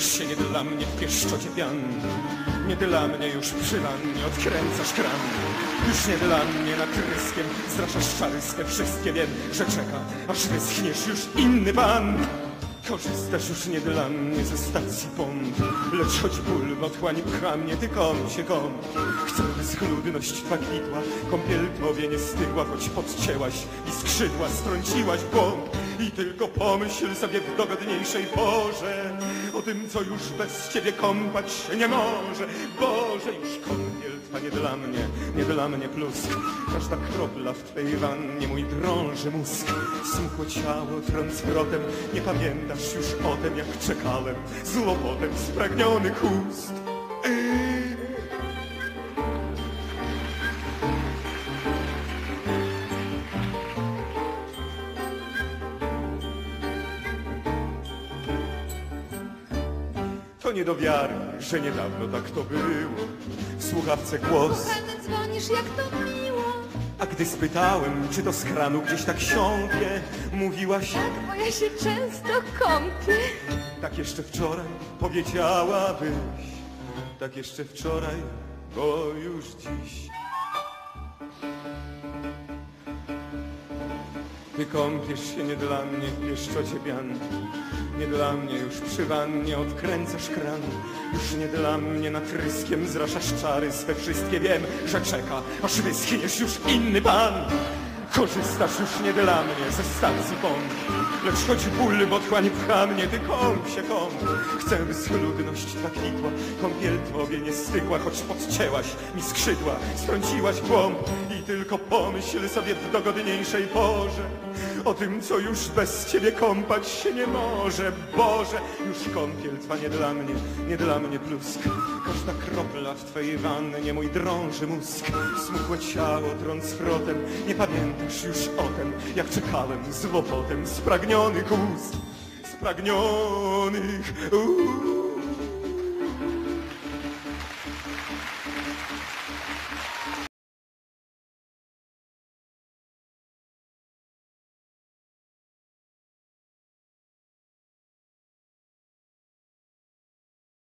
Kąpiesz się nie dla mnie w pieszczocie pian. Nie dla mnie już przy wannie odkręcasz kran. Już nie dla mnie nad ryskiem Zraszasz czary swe wszystkie Wiem, że czeka, aż wyschniesz już inny pan. Korzystasz już nie dla mnie ze stacji pomp Lecz choć ból w otchłani pcha mnie Ty kąp się kąp Chcę, by schludność twa kwitła Kąpiel tobie nie stygła Choć podcięłaś i skrzydła strąciłaś w głąb I tylko pomyśl sobie w dogodniejszej porze O tym, co już bez ciebie kąpać się nie może. Boże, już kąpiel twa nie dla mnie Nie dla mnie plusk. Każda kropla w twej wannie Mój drąży mózg. Smukło ciało trąc wrotem Nie pamiętasz już o tym, jak czekałem. Z łopotem spragnionych ust To nie do wiary, że niedawno tak to było. W słuchawce głos. Kochany, dzwonisz, jak to miło. A gdy spytałem, czy to z kranu gdzieś tak siąpie Mówiłaś, Tak, bo ja się często kąpię. tak jeszcze wczoraj powiedziałabyś. Tak jeszcze wczoraj, bo już dziś. Ty kąpiesz się nie dla mnie pieszczocie pian Nie dla mnie już przy wannie odkręcasz kran Już nie dla mnie nad ryskiem zraszasz czary. Swe wszystkie Wiem, że czeka, aż wyschniesz już inny pan Korzystasz już nie dla mnie ze stacji pomp Lecz choć ból otchłań pcha mnie, ty kąp się kąp Chcę, by schludność twa kwitła Kąpiel tobie nie stygła Choć podcięłaś mi skrzydła Strąciłaś głąb I tylko pomyśl sobie w dogodniejszej porze O tym, co już bez ciebie kąpać się nie może. Boże, już kąpiel twa nie dla mnie Nie dla mnie plusk. Każda kropla w twojej wannie Mój drąży mózg. Smukłe ciało trąc wrotem Nie pamiętasz już o tem Jak czekałem z łopotem Spragnionych ust Spragnionych ust